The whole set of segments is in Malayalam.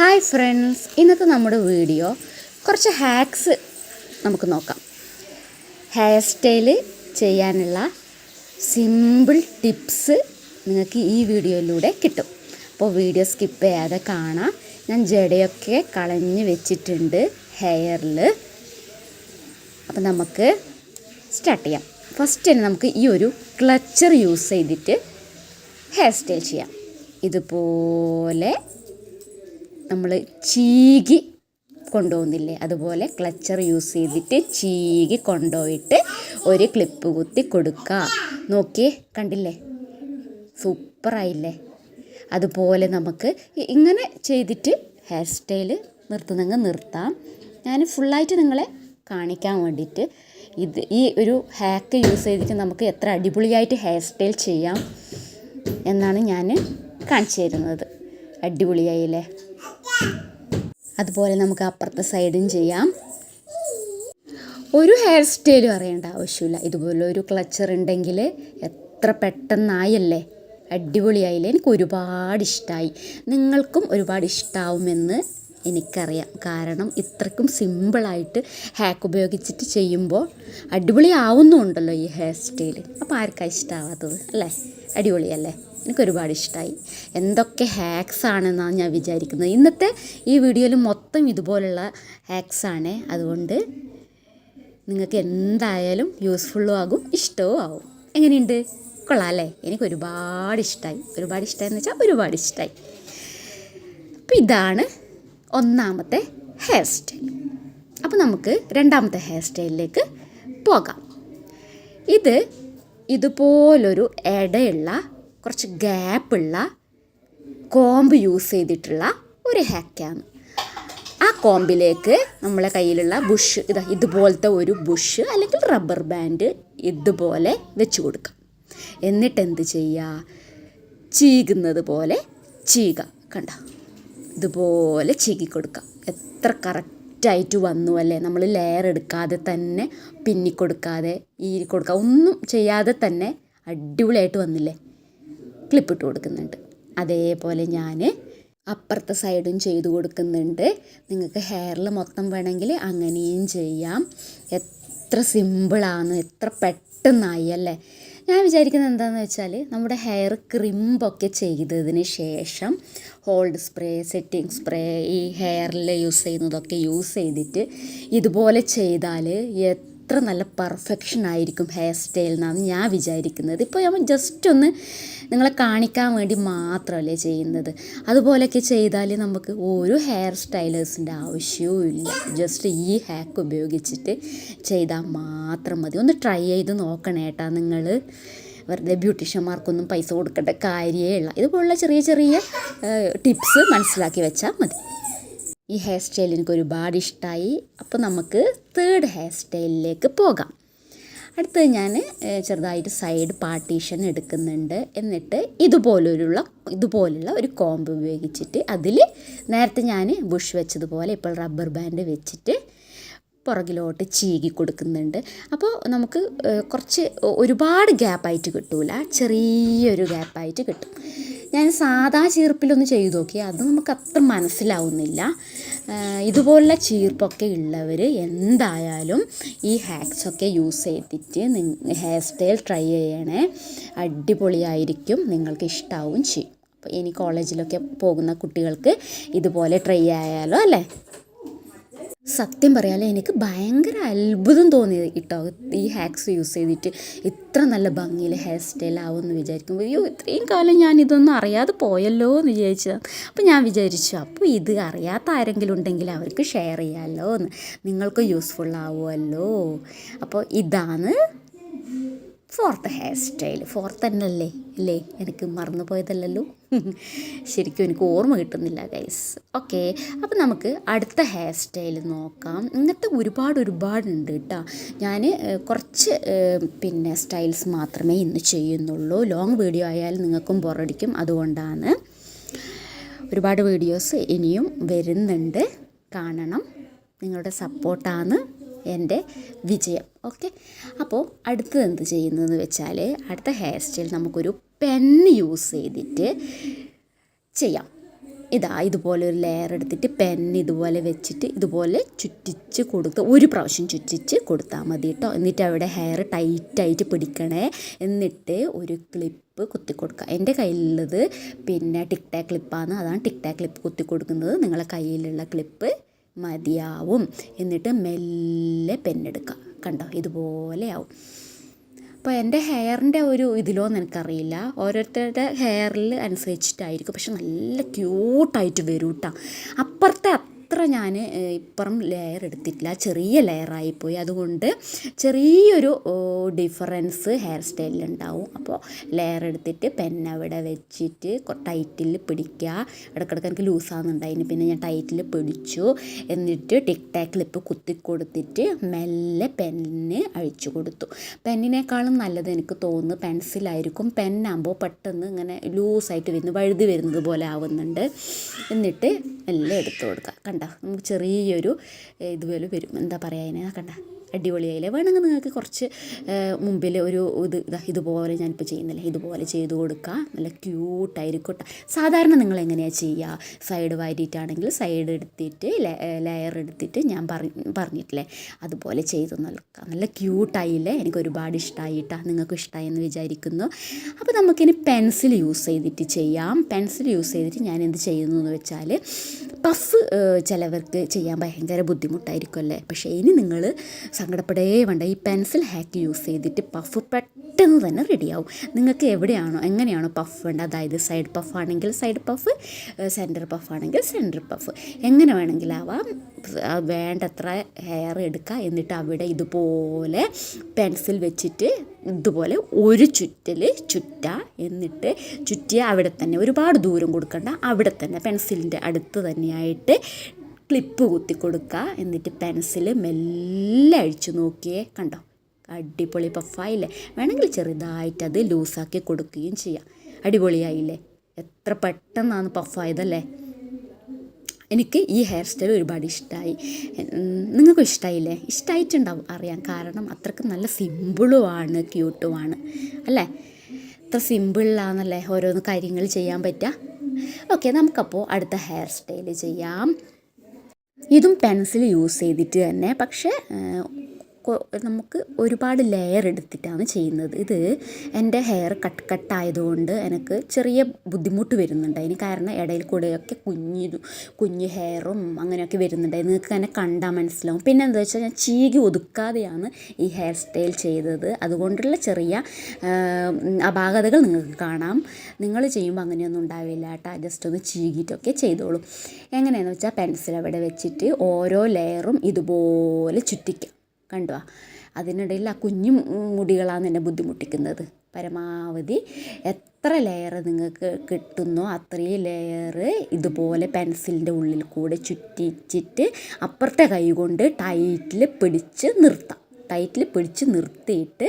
ഹായ് ഫ്രണ്ട്സ് ഇന്നത്തെ നമ്മുടെ വീഡിയോ കുറച്ച് ഹാക്സ് നമുക്ക് നോക്കാം. ഹെയർ സ്റ്റൈൽ ചെയ്യാനുള്ള സിമ്പിൾ ടിപ്സ് നിങ്ങൾക്ക് ഈ വീഡിയോയിലൂടെ കിട്ടും. അപ്പോൾ വീഡിയോ സ്കിപ്പ് ചെയ്യാതെ കാണാം. ഞാൻ ജടയൊക്കെ കളഞ്ഞ് വെച്ചിട്ടുണ്ട് ഹെയറിൽ അപ്പം നമുക്ക് സ്റ്റാർട്ട് ചെയ്യാം. ഫസ്റ്റ് തന്നെ നമുക്ക് ഈ ഒരു ക്ലച്ചർ യൂസ് ചെയ്തിട്ട് ഹെയർ സ്റ്റൈൽ ചെയ്യാം. ഇതുപോലെ നമ്മൾ ചീകി കൊണ്ടുപോകുന്നില്ലേ? അതുപോലെ ക്ലച്ചർ യൂസ് ചെയ്തിട്ട് ചീകി കൊണ്ടുപോയിട്ട് ഒരു ക്ലിപ്പ് കുത്തി കൊടുക്കുക നോക്കി കണ്ടില്ലേ? സൂപ്പറായില്ലേ? അതുപോലെ നമുക്ക് ഇങ്ങനെ ചെയ്തിട്ട് ഹെയർ സ്റ്റൈൽ നിർത്തുന്നെങ്കിൽ നിർത്താം. ഞാൻ ഫുള്ളായിട്ട് നിങ്ങളെ കാണിക്കാൻ വേണ്ടിയിട്ട് ഇത് ഈ ഒരു ഹാക്ക് യൂസ് ചെയ്തിട്ട് നമുക്ക് എത്ര അടിപൊളിയായിട്ട് ഹെയർ സ്റ്റൈൽ ചെയ്യാം എന്നാണ് ഞാൻ കാണിച്ചു തരുന്നത്. അടിപൊളിയായില്ലേ? അതുപോലെ നമുക്ക് അപ്പുറത്തെ സൈഡും ചെയ്യാം. ഒരു ഹെയർ സ്റ്റൈലും അറിയേണ്ട ആവശ്യമില്ല. ഇതുപോലെ ഒരു ക്ലച്ചർ ഉണ്ടെങ്കിൽ എത്ര പെട്ടെന്നായല്ലേ? അടിപൊളിയായില്ലേ? എനിക്ക് ഒരുപാട് ഇഷ്ടമായി നിങ്ങൾക്കും ഒരുപാട് ഇഷ്ടമാവുമെന്ന് എനിക്കറിയാം. കാരണം ഇത്രക്കും സിമ്പിളായിട്ട് ഹാക്ക് ഉപയോഗിച്ചിട്ട് ചെയ്യുമ്പോൾ അടിപൊളിയാവുന്നുണ്ടല്ലോ ഈ ഹെയർ സ്റ്റൈൽ അപ്പോൾ ആർക്കാണ് ഇഷ്ടമാവാത്തത് അല്ലേ? അടിപൊളിയല്ലേ? എനിക്ക് ഒരുപാട് ഇഷ്ടമായി എന്തൊക്കെ ഹാക്സ് ആണെന്നാണ് ഞാൻ വിചാരിക്കുന്നത്. ഇന്നത്തെ ഈ വീഡിയോയിൽ മൊത്തം ഇതുപോലുള്ള ഹാക്സ് ആണ്. അതുകൊണ്ട് നിങ്ങൾക്ക് എന്തായാലും യൂസ്ഫുള്ളും ആകും ഇഷ്ടവും ആവും. എങ്ങനെയുണ്ട്? കൊള്ളാം അല്ലേ? എനിക്ക് ഒരുപാട് ഇഷ്ടമായി ഒരുപാട് ഇഷ്ടമായി എന്ന് വെച്ചാൽ ഒരുപാട് ഇഷ്ടമായി അപ്പം ഇതാണ് ഒന്നാമത്തെ ഹെയർ സ്റ്റൈൽ അപ്പോൾ നമുക്ക് രണ്ടാമത്തെ ഹെയർ സ്റ്റൈലിലേക്ക് പോകാം. ഇത് ഇതുപോലൊരു ഇടയുള്ള കുറച്ച് ഗ്യാപ്പുള്ള കോമ്പ് യൂസ് ചെയ്തിട്ടുള്ള ഒരു ഹാക്കാണ്. ആ കോമ്പിലേക്ക് നമ്മളെ കയ്യിലുള്ള ബുഷ് ഇതാ ഇതുപോലത്തെ ഒരു ബുഷ് അല്ലെങ്കിൽ റബ്ബർ ബാൻഡ് ഇതുപോലെ വെച്ച് കൊടുക്കാം. എന്നിട്ട് എന്ത് ചെയ്യുക? ചീകുന്നത് പോലെ ചീക. കണ്ട? ഇതുപോലെ ചീകി കൊടുക്കാം. എത്ര കറക്റ്റായിട്ട് വന്നു അല്ലേ? നമ്മൾ ലെയർ എടുക്കാതെ തന്നെ പിന്നിക്കൊടുക്കാതെ ഈരി കൊടുക്കുക ഒന്നും ചെയ്യാതെ തന്നെ അടിപൊളിയായിട്ട് വന്നില്ലേ? ക്ലിപ്പ് ഇട്ട് കൊടുക്കുന്നുണ്ട്. അതേപോലെ ഞാൻ അപ്പുറത്തെ സൈഡും ചെയ്തു കൊടുക്കുന്നുണ്ട്. നിങ്ങൾക്ക് ഹെയറിൽ മൊത്തം വേണമെങ്കിൽ അങ്ങനെയും ചെയ്യാം. എത്ര സിമ്പിളാണ് എത്ര പെട്ടെന്നായി അല്ലേ? ഞാൻ വിചാരിക്കുന്നത് എന്താണെന്ന് വെച്ചാൽ നമ്മുടെ ഹെയർ ക്രിമ്പൊക്കെ ചെയ്തതിന് ശേഷം ഹോൾഡ് സ്പ്രേ സെറ്റിംഗ് സ്പ്രേ ഈ ഹെയറിൽ യൂസ് ചെയ്യുന്നതൊക്കെ യൂസ് ചെയ്തിട്ട് ഇതുപോലെ ചെയ്താൽ എത്ര നല്ല പെർഫെക്ഷൻ ആയിരിക്കും ഹെയർ സ്റ്റൈൽ എന്നാണ് ഞാൻ വിചാരിക്കുന്നത്. ഇപ്പോൾ നമ്മൾ ജസ്റ്റ് ഒന്ന് നിങ്ങളെ കാണിക്കാൻ വേണ്ടി മാത്രമല്ലേ ചെയ്യുന്നത്. അതുപോലെയൊക്കെ ചെയ്താൽ നമുക്ക് ഒരു ഹെയർ സ്റ്റൈലേഴ്സിന്റെ ആവശ്യവും ഇല്ല ജസ്റ്റ് ഈ ഹാക്ക് ഉപയോഗിച്ചിട്ട് ചെയ്താൽ മാത്രം മതി. ഒന്ന് ട്രൈ ചെയ്ത് നോക്കണേ ഏട്ടാ നിങ്ങൾ വെറുതെ ബ്യൂട്ടീഷ്യന്മാർക്കൊന്നും പൈസ കൊടുക്കേണ്ട കാര്യമേ ഉള്ള ഇതുപോലുള്ള ചെറിയ ചെറിയ ടിപ്സ് മനസ്സിലാക്കി വെച്ചാൽ മതി. ഈ ഹെയർ സ്റ്റൈൽ എനിക്ക് ഒരുപാട് ഇഷ്ടമായി അപ്പോൾ നമുക്ക് തേർഡ് ഹെയർ സ്റ്റൈലിലേക്ക് പോകാം. അടുത്തത് ഞാൻ ചെറുതായിട്ട് സൈഡ് പാർട്ടീഷൻ എടുക്കുന്നുണ്ട്. എന്നിട്ട് ഇതുപോലൊരുള്ള ഇതുപോലുള്ള ഒരു കോമ്പ് ഉപയോഗിച്ചിട്ട് അതിൽ നേരത്തെ ഞാൻ ബുഷ് വെച്ചതുപോലെ ഇപ്പോൾ റബ്ബർ ബാൻഡ് വെച്ചിട്ട് പുറകിലോട്ട് ചീകി കൊടുക്കുന്നുണ്ട്. അപ്പോൾ നമുക്ക് കുറച്ച് ഒരുപാട് ഗ്യാപ്പായിട്ട് കിട്ടൂല. ചെറിയൊരു ഗ്യാപ്പായിട്ട് കിട്ടും. ഞാൻ സാധാ ചീർപ്പിലൊന്ന് ചെയ്തു നോക്കി. അത് നമുക്ക് അത്ര മനസ്സിലാവുന്നില്ല. ഇതുപോലുള്ള ചീർപ്പൊക്കെ ഉള്ളവർ എന്തായാലും ഈ ഹാക്സൊക്കെ യൂസ് ചെയ്തിട്ട് ഹെയർ സ്റ്റൈൽ ട്രൈ ചെയ്യണേ. അടിപൊളിയായിരിക്കും. നിങ്ങൾക്ക് ഇഷ്ടാവും ചെയ്യും. അപ്പോൾ ഇനി കോളേജിലൊക്കെ പോകുന്ന കുട്ടികൾക്ക് ഇതുപോലെ ട്രൈ ആയാലോ അല്ലേ? സത്യം പറയാലോ എനിക്ക് ഭയങ്കര അത്ഭുതം തോന്നിയത് കേട്ടോ ഈ ഹാക്സ് യൂസ് ചെയ്തിട്ട്. ഇത്ര നല്ല ഭംഗിയിൽ ഹെയർ സ്റ്റൈൽ ആവുമെന്ന് വിചാരിക്കുമ്പോൾ അയ്യോ ഇത്രയും കാലം ഞാൻ ഇതൊന്നും അറിയാതെ പോയല്ലോ എന്ന് വിചാരിച്ചതാണ് അപ്പോൾ ഞാൻ വിചാരിച്ചു അപ്പോൾ ഇത് അറിയാത്ത ആരെങ്കിലും ഉണ്ടെങ്കിൽ അവർക്ക് ഷെയർ ചെയ്യാമല്ലോ എന്ന് നിങ്ങൾക്ക് യൂസ്ഫുൾ ആവുമല്ലോ. അപ്പോൾ ഇതാണ് ഫോർത്ത് ഹെയർ സ്റ്റൈൽ ഫോർത്ത് തന്നെ അല്ലേ? അല്ലേ എനിക്ക് മറന്നു പോയതല്ലല്ലോ. ശരിക്കും എനിക്ക് ഓർമ്മ കിട്ടുന്നില്ല ഗൈസ് ഓക്കെ അപ്പം നമുക്ക് അടുത്ത ഹെയർ സ്റ്റൈൽ നോക്കാം. ഇങ്ങനത്തെ ഒരുപാട് ഒരുപാടുണ്ട് കേട്ടോ ഞാൻ കുറച്ച് പിന്നെ സ്റ്റൈൽസ് മാത്രമേ ഇന്ന് ചെയ്യുന്നുള്ളൂ. ലോങ് വീഡിയോ ആയാൽ നിങ്ങൾക്കും ബോറടിക്കും അതുകൊണ്ടാണ് ഒരുപാട് വീഡിയോസ് ഇനിയും വരുന്നുണ്ട്. കാണണം. നിങ്ങളുടെ സപ്പോർട്ടാണ് എന്റെ വിജയം. ഓക്കെ? അപ്പോൾ അടുത്തത് എന്ത് ചെയ്യുന്നതെന്ന് വെച്ചാൽ അടുത്ത ഹെയർ സ്റ്റൈൽ നമുക്കൊരു പെൻ യൂസ് ചെയ്തിട്ട് ചെയ്യാം. ഇതാ ഇതുപോലെ ഒരു ലെയർ എടുത്തിട്ട് പെൻ ഇതുപോലെ വെച്ചിട്ട് ഇതുപോലെ ചുറ്റിച്ച് കൊടുത്ത് ഒരു പ്രാവശ്യം ചുറ്റിച്ച് കൊടുത്താൽ മതി കേട്ടോ എന്നിട്ട് അവിടെ ഹെയർ ടൈറ്റായിട്ട് പിടിക്കണേ. എന്നിട്ട് ഒരു ക്ലിപ്പ് കുത്തി കൊടുക്കുക. എന്റെ കയ്യിലുള്ളത് പിന്നെ ടിക് ടാക് ക്ലിപ്പാണ് അതാണ് ടാക് ക്ലിപ്പ് കുത്തി കൊടുക്കുന്നത്. നിങ്ങളെ കയ്യിലുള്ള ക്ലിപ്പ് മതിയാവും. എന്നിട്ട് മെല്ലെ പെന്നെടുക്കുക കണ്ടോ? ഇതുപോലെയാവും അപ്പോൾ എന്റെ ഹെയറിന്റെ ഒരു ഇതിലോന്ന് എനിക്കറിയില്ല. ഓരോരുത്തരുടെ ഹെയറിൽ അനുസരിച്ചിട്ടായിരിക്കും. പക്ഷെ നല്ല ക്യൂട്ടായിട്ട് വരും കേട്ടോ അപ്പുറത്തെ അത്ര ഞാൻ ഇപ്പുറം ലെയർ എടുത്തിട്ടില്ല. ചെറിയ ലെയറായിപ്പോയി അതുകൊണ്ട് ചെറിയൊരു ഡിഫറൻസ് ഹെയർ സ്റ്റൈലിലുണ്ടാവും അപ്പോൾ ലെയർ എടുത്തിട്ട് പെൻ അവിടെ വെച്ചിട്ട് ടൈറ്റിൽ പിടിക്കുക ഇടയ്ക്കിടയ്ക്ക് എനിക്ക് ലൂസാകുന്നുണ്ടായിന് പിന്നെ ഞാൻ ടൈറ്റിൽ പിടിച്ചു. എന്നിട്ട് ടിക് ടാക് ക്ലിപ്പ് കുത്തി കൊടുത്തിട്ട് മെല്ലെ പെന്നിന് അഴിച്ചു കൊടുത്തു. പെന്നിനേക്കാളും നല്ലത് എനിക്ക് തോന്നുന്നു പെൻസിലായിരിക്കും പെന്നാകുമ്പോൾ പെട്ടെന്ന് ഇങ്ങനെ ലൂസായിട്ട് വരുന്നു വഴുതി വരുന്നത് പോലെ ആവുന്നുണ്ട്. എന്നിട്ട് എല്ലാം എടുത്തു കൊടുക്കുക നമുക്ക് ചെറിയൊരു ഇതുപോലെ വരും. എന്താ പറയുക അതിനെ? കണ്ട. അടിപൊളിയായില്ലേ വേണമെങ്കിൽ നിങ്ങൾക്ക് കുറച്ച് മുമ്പിൽ ഒരു ഇത് ഇതാ ഇതുപോലെ ഞാനിപ്പോൾ ചെയ്യുന്നില്ല? ഇതുപോലെ ചെയ്ത് കൊടുക്കുക നല്ല ക്യൂട്ടായിരിക്കും സാധാരണ നിങ്ങൾ എങ്ങനെയാണ് ചെയ്യുക സൈഡ് വാരിയിട്ടാണെങ്കിൽ സൈഡ് എടുത്തിട്ട് ലെയർ എടുത്തിട്ട് ഞാൻ പറഞ്ഞിട്ടില്ലേ? അതുപോലെ ചെയ്ത് നൽകുക നല്ല ക്യൂട്ടായില്ലേ എനിക്ക് ഒരുപാട് ഇഷ്ടമായിട്ടാ നിങ്ങൾക്ക് ഇഷ്ടമായെന്ന് വിചാരിക്കുന്നു. അപ്പോൾ നമുക്കിനി പെൻസിൽ യൂസ് ചെയ്തിട്ട് ചെയ്യാം. പെൻസിൽ യൂസ് ചെയ്തിട്ട് ഞാൻ എന്ത് ചെയ്യുന്നു എന്ന് വെച്ചാൽ പഫ് ചിലവർക്ക് ചെയ്യാൻ ഭയങ്കര ബുദ്ധിമുട്ടായിരിക്കും അല്ലേ? പക്ഷേ ഇനി നിങ്ങൾ സങ്കടപ്പെടേ വേണ്ട. ഈ പെൻസിൽ ഹാക്ക് യൂസ് ചെയ്തിട്ട് പഫ് പെട്ടെന്ന് തന്നെ റെഡിയാവും നിങ്ങൾക്ക് എവിടെയാണോ എങ്ങനെയാണോ പഫ് വേണ്ടത്? അതായത് സൈഡ് പഫ് ആണെങ്കിൽ സൈഡ് പഫ് സെന്റർ പഫ് ആണെങ്കിൽ സെന്റർ പഫ് എങ്ങനെ വേണമെങ്കിലാവാം. വേണ്ടത്ര ഹെയർ എടുക്കുക. എന്നിട്ട് അവിടെ ഇതുപോലെ പെൻസിൽ വെച്ചിട്ട് ഇതുപോലെ ഒരു ചുറ്റൽ ചുറ്റ. എന്നിട്ട് ചുറ്റിയ അവിടെ തന്നെ ഒരുപാട് ദൂരം കൊടുക്കണ്ട. അവിടെ തന്നെ പെൻസിലിന്റെ അടുത്ത് തന്നെയായിട്ട് ക്ലിപ്പ് കുത്തി കൊടുക്കുക എന്നിട്ട് പെൻസിൽ മെല്ലെ അഴിച്ചു നോക്കിയേ. കണ്ടോ? അടിപൊളി പഫായില്ലേ? വേണമെങ്കിൽ ചെറുതായിട്ട് അത് ലൂസാക്കി കൊടുക്കുകയും ചെയ്യാം. അടിപൊളിയായില്ലേ? എത്ര പെട്ടെന്നാണ് പഫായതല്ലേ? എനിക്ക് ഈ ഹെയർ സ്റ്റൈൽ ഒരുപാട് ഇഷ്ടമായി നിങ്ങൾക്കും ഇഷ്ടമായില്ലേ ഇഷ്ടമായിട്ടുണ്ടാവും അറിയാം കാരണം അത്രയ്ക്ക് നല്ല സിമ്പിളുമാണ് ക്യൂട്ടുമാണ് അല്ലേ? ഇത്ര സിമ്പിളിലാണല്ലേ ഓരോന്ന് കാര്യങ്ങൾ ചെയ്യാൻ പറ്റുക? ഓക്കെ നമുക്കപ്പോൾ അടുത്ത ഹെയർ സ്റ്റൈൽ ചെയ്യാം. ഇതും പെൻസിൽ യൂസ് ചെയ്തിട്ട് തന്നെ. പക്ഷേ നമുക്ക് ഒരുപാട് ലെയർ എടുത്തിട്ടാണ് ചെയ്യുന്നത്. ഇത് എന്റെ ഹെയർ കട്ട് കട്ടായതുകൊണ്ട് എനിക്ക് ചെറിയ ബുദ്ധിമുട്ട് വരുന്നുണ്ട്. അതിന് കാരണം ഇടയിൽ കൂടെയൊക്കെ കുഞ്ഞി കുഞ്ഞു ഹെയറും അങ്ങനെയൊക്കെ വരുന്നുണ്ട്. നിങ്ങൾക്ക് തന്നെ കണ്ടാൽ മനസ്സിലാവും. പിന്നെ എന്താ വെച്ചാൽ ഞാൻ ചീകി ഒതുക്കാതെയാണ് ഈ ഹെയർ സ്റ്റൈൽ ചെയ്തത്. അതുകൊണ്ടുള്ള ചെറിയ അപാകതകൾ നിങ്ങൾക്ക് കാണാം. നിങ്ങൾ ചെയ്യുമ്പോൾ അങ്ങനെയൊന്നും ഉണ്ടാവില്ല കേട്ടോ ജസ്റ്റ് ഒന്ന് ചീകിയിട്ടൊക്കെ ചെയ്തോളൂ. എങ്ങനെയാണെന്ന് വെച്ചാൽ പെൻസിൽ അവിടെ വെച്ചിട്ട് ഓരോ ലെയറും ഇതുപോലെ ചുറ്റിക്കാം. കണ്ടോ? അതിനിടയിൽ ആ കുഞ്ഞു മുടികളാണ് എന്നെ ബുദ്ധിമുട്ടിക്കുന്നത്. പരമാവധി എത്ര ലെയർ നിങ്ങൾക്ക് കിട്ടുന്നോ അത്രയും ലെയർ ഇതുപോലെ പെൻസിലിന്റെ ഉള്ളിൽ കൂടെ ചുറ്റിച്ചിട്ട് അപ്പുറത്തെ കൈ കൊണ്ട് ടൈറ്റിൽ പിടിച്ച് നിർത്താം. ടൈറ്റിൽ പിടിച്ച് നിർത്തിയിട്ട്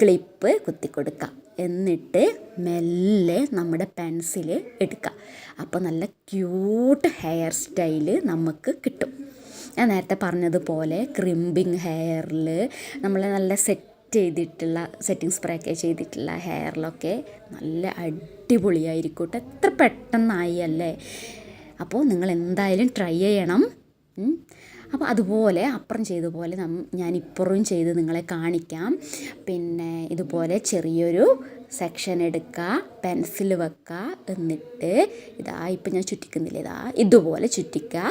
ക്ലിപ്പ് കുത്തി കൊടുക്കാം എന്നിട്ട് മെല്ലെ നമ്മുടെ പെൻസിൽ എടുക്കാം. അപ്പോൾ നല്ല ക്യൂട്ട് ഹെയർ സ്റ്റൈൽ നമുക്ക് കിട്ടും. ഞാൻ നേരത്തെ പറഞ്ഞതുപോലെ ക്രിമ്പിങ് ഹെയറിൽ നമ്മൾ നല്ല സെറ്റ് ചെയ്തിട്ടുള്ള സെറ്റിംഗ് സ്പ്രേ ഒക്കെ ചെയ്തിട്ടുള്ള ഹെയറിലൊക്കെ നല്ല അടിപൊളിയായിരിക്കും എത്ര പെട്ടെന്നായി അല്ലേ? അപ്പോൾ നിങ്ങൾ എന്തായാലും ട്രൈ ചെയ്യണം അപ്പോൾ അതുപോലെ അപ്പുറം ചെയ്ത പോലെ ഞാൻ ഇപ്പുറവും ചെയ്ത് നിങ്ങളെ കാണിക്കാം. പിന്നെ ഇതുപോലെ ചെറിയൊരു സെക്ഷൻ എടുക്കുക പെൻസിൽ വെക്കുക എന്നിട്ട് ഇതാ ഇപ്പം ഞാൻ ചുറ്റിക്കുന്നില്ല? ഇതാ ഇതുപോലെ ചുറ്റിക്കുക.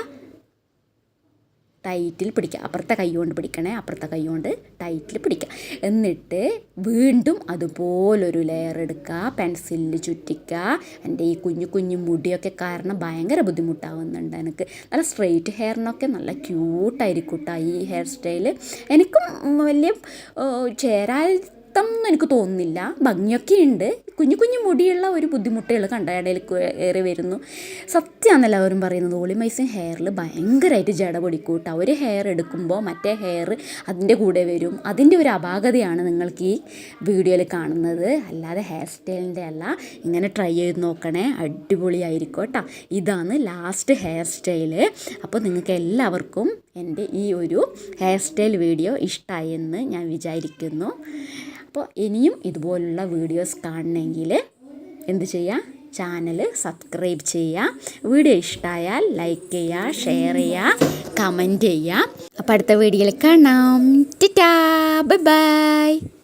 ടൈറ്റിൽ പിടിക്കുക. അപ്പുറത്തെ കൈ കൊണ്ട് പിടിക്കണേ അപ്പുറത്തെ കൈ കൊണ്ട് ടൈറ്റിൽ പിടിക്കുക. എന്നിട്ട് വീണ്ടും അതുപോലൊരു ലെയർ എടുക്കുക പെൻസിലിൽ ചുറ്റിക്കുക. എന്റെ ഈ കുഞ്ഞു കുഞ്ഞു മുടിയൊക്കെ കാരണം ഭയങ്കര ബുദ്ധിമുട്ടാവുന്നുണ്ട് എനിക്ക്. നല്ല സ്ട്രെയിറ്റ് ഹെയറിനൊക്കെ നല്ല ക്യൂട്ടായിരിക്കും കേട്ടോ ഈ ഹെയർ സ്റ്റൈൽ എനിക്കും വലിയ ചേരാൻ നൃത്തം എനിക്ക് തോന്നുന്നില്ല. ഭംഗിയൊക്കെ ഉണ്ട്. കുഞ്ഞു കുഞ്ഞു മുടിയുള്ള ഒരു ബുദ്ധിമുട്ടുകൾ കണ്ട ഇടയിൽ കയറി വരുന്നു. സത്യമാണ് എല്ലാവരും പറയുന്നത്. ഓളിമൈസിൻ ഹെയറിൽ ഭയങ്കരമായിട്ട് ജട പൊടിക്കൂട്ടാ കേട്ടോ. ഒരു ഹെയർ എടുക്കുമ്പോൾ മറ്റേ ഹെയർ അതിന്റെ കൂടെ വരും. അതിന്റെ ഒരു അപാകതയാണ് നിങ്ങൾക്ക് ഈ വീഡിയോയിൽ കാണുന്നത്. അല്ലാതെ ഹെയർ സ്റ്റൈലിന്റെ അല്ല. ഇങ്ങനെ ട്രൈ ചെയ്ത് നോക്കണേ. അടിപൊളിയായിരിക്കും കേട്ടോ. ഇതാണ് ലാസ്റ്റ് ഹെയർ സ്റ്റൈൽ അപ്പോൾ നിങ്ങൾക്ക് എല്ലാവർക്കും എന്റെ ഈ ഒരു ഹെയർ സ്റ്റൈൽ വീഡിയോ ഇഷ്ടമായി എന്ന് ഞാൻ വിചാരിക്കുന്നു. അപ്പോൾ ഇനിയും ഇതുപോലുള്ള വീഡിയോസ് കാണണമെങ്കിൽ എന്ത് ചെയ്യുക? ചാനൽ സബ്സ്ക്രൈബ് ചെയ്യുക. വീഡിയോ ഇഷ്ടമായാൽ ലൈക്ക് ചെയ്യുക ഷെയർ ചെയ്യുക കമന്റ് ചെയ്യുക. അപ്പോൾ അടുത്ത വീഡിയോയിൽ കാണാം. ടാ ബൈ ബൈ